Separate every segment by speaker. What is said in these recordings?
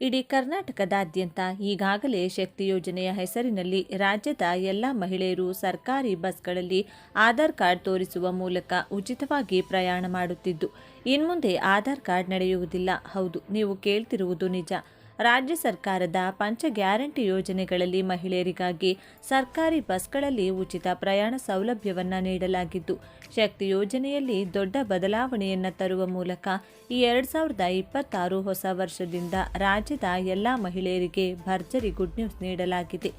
Speaker 1: ಇಡೀ ಕರ್ನಾಟಕದಾದ್ಯಂತ ಈಗಾಗಲೇ ಶಕ್ತಿ ಯೋಜನೆಯ ಹೆಸರಿನಲ್ಲಿ ರಾಜ್ಯದ ಎಲ್ಲ ಮಹಿಳೆಯರು ಸರ್ಕಾರಿ ಬಸ್ಗಳಲ್ಲಿ ಆಧಾರ್ ಕಾರ್ಡ್ ತೋರಿಸುವ ಮೂಲಕ ಉಚಿತವಾಗಿ ಪ್ರಯಾಣ ಮಾಡುತ್ತಿದ್ದು, ಇನ್ಮುಂದೆ ಆಧಾರ್ ಕಾರ್ಡ್ ನಡೆಯುವುದಿಲ್ಲ. ಹೌದು, ನೀವು ಕೇಳ್ತಿರುವುದು ನಿಜ. ರಾಜ್ಯ ಸರ್ಕಾರದ ಪಂಚ ಗ್ಯಾರಂಟಿ ಯೋಜನೆಗಳಲ್ಲಿ ಮಹಿಳೆಯರಿಗಾಗಿ ಸರ್ಕಾರಿ ಬಸ್ಗಳಲ್ಲಿ ಉಚಿತ ಪ್ರಯಾಣ ಸೌಲಭ್ಯವನ್ನು ನೀಡಲಾಗಿದ್ದು, ಶಕ್ತಿ ಯೋಜನೆಯಲ್ಲಿ ದೊಡ್ಡ ಬದಲಾವಣೆಯನ್ನು ತರುವ ಮೂಲಕ ಈ ಎರಡು ಸಾವಿರದ ಇಪ್ಪತ್ತಾರು ಹೊಸ ವರ್ಷದಿಂದ ರಾಜ್ಯದ ಎಲ್ಲ ಮಹಿಳೆಯರಿಗೆ ಭರ್ಜರಿ ಗುಡ್ ನ್ಯೂಸ್ ನೀಡಲಾಗಿದೆ.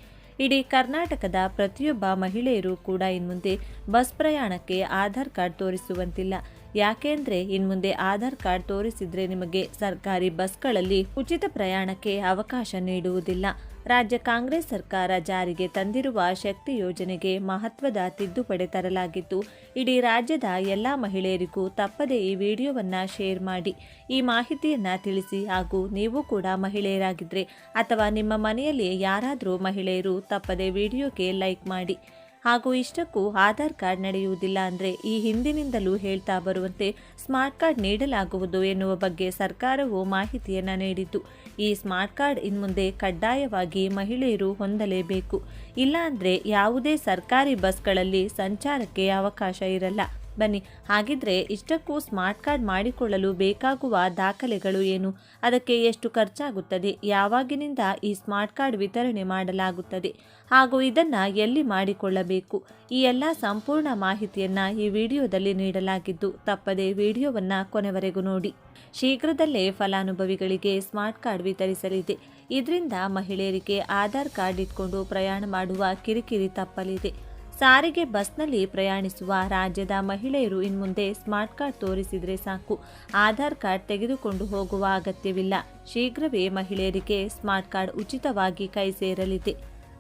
Speaker 1: ಇಡೀ ಕರ್ನಾಟಕದ ಪ್ರತಿಯೊಬ್ಬ ಮಹಿಳೆಯರು ಕೂಡ ಇನ್ಮುಂದೆ ಬಸ್ ಪ್ರಯಾಣಕ್ಕೆ ಆಧಾರ್ ಕಾರ್ಡ್ ತೋರಿಸುವಂತಿಲ್ಲ. ಯಾಕೆಂದ್ರೆ ಇನ್ಮುಂದೆ ಆಧಾರ್ ಕಾರ್ಡ್ ತೋರಿಸಿದ್ರೆ ನಿಮಗೆ ಸರ್ಕಾರಿ ಬಸ್ಗಳಲ್ಲಿ ಉಚಿತ ಪ್ರಯಾಣಕ್ಕೆ ಅವಕಾಶ ನೀಡುವುದಿಲ್ಲ. ರಾಜ್ಯ ಕಾಂಗ್ರೆಸ್ ಸರ್ಕಾರ ಜಾರಿಗೆ ತಂದಿರುವ ಶಕ್ತಿ ಯೋಜನೆಗೆ ಮಹತ್ವದ ತಿದ್ದುಪಡಿ ತರಲಾಗಿದ್ದು ಇಡೀ ರಾಜ್ಯದ ಎಲ್ಲ ಮಹಿಳೆಯರಿಗೂ ತಪ್ಪದೆ ಈ ವಿಡಿಯೋವನ್ನು ಶೇರ್ ಮಾಡಿ. ಈ ಮಾಹಿತಿಯನ್ನು ತಿಳಿಸಿ ಹಾಗೂ ನೀವು ಕೂಡ ಮಹಿಳೆಯರಾಗಿದ್ದರೆ ಅಥವಾ ನಿಮ್ಮ ಮನೆಯಲ್ಲಿ ಯಾರಾದರೂ ಮಹಿಳೆಯರು ತಪ್ಪದೇ ವಿಡಿಯೋಗೆ ಲೈಕ್ ಮಾಡಿ. ಹಾಗೂ ಇಷ್ಟಕ್ಕೂ ಆಧಾರ್ ಕಾರ್ಡ್ ನಡೆಯುವುದಿಲ್ಲ ಅಂದರೆ ಈ ಹಿಂದಿನಿಂದಲೂ ಹೇಳ್ತಾ ಬರುವಂತೆ ಸ್ಮಾರ್ಟ್ ಕಾರ್ಡ್ ನೀಡಲಾಗುವುದು ಎನ್ನುವ ಬಗ್ಗೆ ಸರ್ಕಾರವು ಮಾಹಿತಿಯನ್ನು ನೀಡಿತು ಈ ಸ್ಮಾರ್ಟ್ ಕಾರ್ಡ್ ಇನ್ಮುಂದೆ ಕಡ್ಡಾಯವಾಗಿ ಮಹಿಳೆಯರು ಹೊಂದಲೇಬೇಕು. ಇಲ್ಲಾಂದರೆ ಯಾವುದೇ ಸರ್ಕಾರಿ ಬಸ್ಗಳಲ್ಲಿ ಸಂಚಾರಕ್ಕೆ ಅವಕಾಶ ಇರಲ್ಲ. ಬನ್ನಿ. ಹಾಗಿದ್ರೆ ಇಷ್ಟಕ್ಕೂ ಸ್ಮಾರ್ಟ್ ಕಾರ್ಡ್ ಮಾಡಿಕೊಳ್ಳಲು ಬೇಕಾಗುವ ದಾಖಲೆಗಳು ಏನು? ಅದಕ್ಕೆ ಎಷ್ಟು ಖರ್ಚಾಗುತ್ತದೆ? ಯಾವಾಗಿನಿಂದ ಈ ಸ್ಮಾರ್ಟ್ ಕಾರ್ಡ್ ವಿತರಣೆ ಮಾಡಲಾಗುತ್ತದೆ? ಹಾಗೂ ಇದನ್ನು ಎಲ್ಲಿ ಮಾಡಿಕೊಳ್ಳಬೇಕು? ಈ ಎಲ್ಲ ಸಂಪೂರ್ಣ ಮಾಹಿತಿಯನ್ನು ಈ ವಿಡಿಯೋದಲ್ಲಿ ನೀಡಲಾಗಿದ್ದು ತಪ್ಪದೆ ವಿಡಿಯೋವನ್ನು ಕೊನೆವರೆಗೂ ನೋಡಿ. ಶೀಘ್ರದಲ್ಲೇ ಫಲಾನುಭವಿಗಳಿಗೆ ಸ್ಮಾರ್ಟ್ ಕಾರ್ಡ್ ವಿತರಿಸಲಿದೆ. ಇದರಿಂದ ಮಹಿಳೆಯರಿಗೆ ಆಧಾರ್ ಕಾರ್ಡ್ ಇಟ್ಕೊಂಡು ಪ್ರಯಾಣ ಮಾಡುವ ಕಿರಿಕಿರಿ ತಪ್ಪಲಿದೆ. ಸಾರಿಗೆ ಬಸ್ನಲ್ಲಿ ಪ್ರಯಾಣಿಸುವ ರಾಜ್ಯದ ಮಹಿಳೆಯರು ಇನ್ಮುಂದೆ ಸ್ಮಾರ್ಟ್ ಕಾರ್ಡ್ ತೋರಿಸಿದರೆ ಸಾಕು. ಆಧಾರ್ ಕಾರ್ಡ್ ತೆಗೆದುಕೊಂಡು ಹೋಗುವ ಅಗತ್ಯವಿಲ್ಲ. ಶೀಘ್ರವೇ ಮಹಿಳೆಯರಿಗೆ ಸ್ಮಾರ್ಟ್ ಕಾರ್ಡ್ ಉಚಿತವಾಗಿ ಕೈ ಸೇರಲಿದೆ.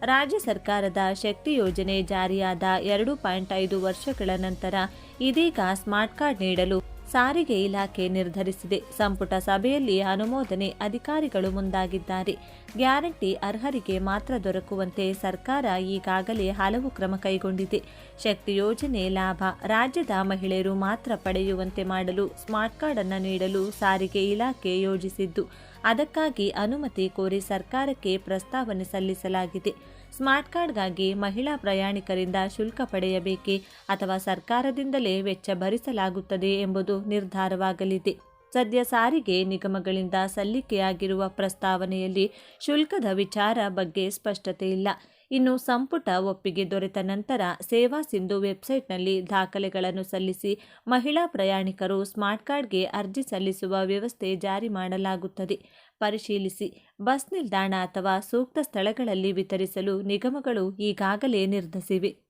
Speaker 1: ರಾಜ್ಯ ಸರ್ಕಾರದ ಶಕ್ತಿ ಯೋಜನೆ ಜಾರಿಯಾದ ಎರಡು ಪಾಯಿಂಟ್ ಐದು ವರ್ಷಗಳ ನಂತರ ಇದೀಗ ಸ್ಮಾರ್ಟ್ ಕಾರ್ಡ್ ನೀಡಲು ಸಾರಿಗೆ ಇಲಾಖೆ ನಿರ್ಧರಿಸಿದೆ. ಸಂಪುಟ ಸಭೆಯಲ್ಲಿ ಅನುಮೋದನೆ ಅಧಿಕಾರಿಗಳು ಮುಂದಾಗಿದ್ದಾರೆ. ಗ್ಯಾರಂಟಿ ಅರ್ಹರಿಗೆ ಮಾತ್ರ ದೊರಕುವಂತೆ ಸರ್ಕಾರ ಈಗಾಗಲೇ ಹಲವು ಕ್ರಮ ಕೈಗೊಂಡಿದೆ. ಶಕ್ತಿ ಯೋಜನೆ ಲಾಭ, ರಾಜ್ಯದ ಮಹಿಳೆಯರು ಮಾತ್ರ ಪಡೆಯುವಂತೆ ಮಾಡಲು ಸ್ಮಾರ್ಟ್ ಕಾರ್ಡ್ ಅನ್ನು ನೀಡಲು ಸಾರಿಗೆ ಇಲಾಖೆ ಯೋಜಿಸಿದ್ದು ಅದಕ್ಕಾಗಿ ಅನುಮತಿ ಕೋರಿ ಸರ್ಕಾರಕ್ಕೆ ಪ್ರಸ್ತಾವನೆ ಸಲ್ಲಿಸಲಾಗಿದೆ. ಸ್ಮಾರ್ಟ್ ಕಾರ್ಡ್ಗಾಗಿ ಮಹಿಳಾ ಪ್ರಯಾಣಿಕರಿಂದ ಶುಲ್ಕ ಪಡೆಯಬೇಕೇ ಅಥವಾ ಸರ್ಕಾರದಿಂದಲೇ ವೆಚ್ಚ ಭರಿಸಲಾಗುತ್ತದೆ ಎಂಬುದು ನಿರ್ಧಾರವಾಗಲಿದೆ. ಸದ್ಯ ಸಾರಿಗೆ ನಿಗಮಗಳಿಂದ ಸಲ್ಲಿಕೆಯಾಗಿರುವ ಪ್ರಸ್ತಾವನೆಯಲ್ಲಿ ಶುಲ್ಕದ ವಿಚಾರ ಬಗ್ಗೆ ಸ್ಪಷ್ಟತೆ ಇಲ್ಲ ಇನ್ನು ಸಂಪುಟ ಒಪ್ಪಿಗೆ ದೊರೆತ ನಂತರ ಸೇವಾ ಸಿಂಧು ವೆಬ್ಸೈಟ್ನಲ್ಲಿ ದಾಖಲೆಗಳನ್ನು ಸಲ್ಲಿಸಿ ಮಹಿಳಾ ಪ್ರಯಾಣಿಕರು ಸ್ಮಾರ್ಟ್ ಕಾರ್ಡ್ಗೆ ಅರ್ಜಿ ಸಲ್ಲಿಸುವ ವ್ಯವಸ್ಥೆ ಜಾರಿ ಮಾಡಲಾಗುತ್ತದೆ. ಪರಿಶೀಲಿಸಿ, ಬಸ್ ನಿಲ್ದಾಣ ಅಥವಾ ಸೂಕ್ತ ಸ್ಥಳಗಳಲ್ಲಿ ವಿತರಿಸಲು ನಿಗಮಗಳು ಈಗಾಗಲೇ ನಿರ್ಧರಿಸಿವೆ.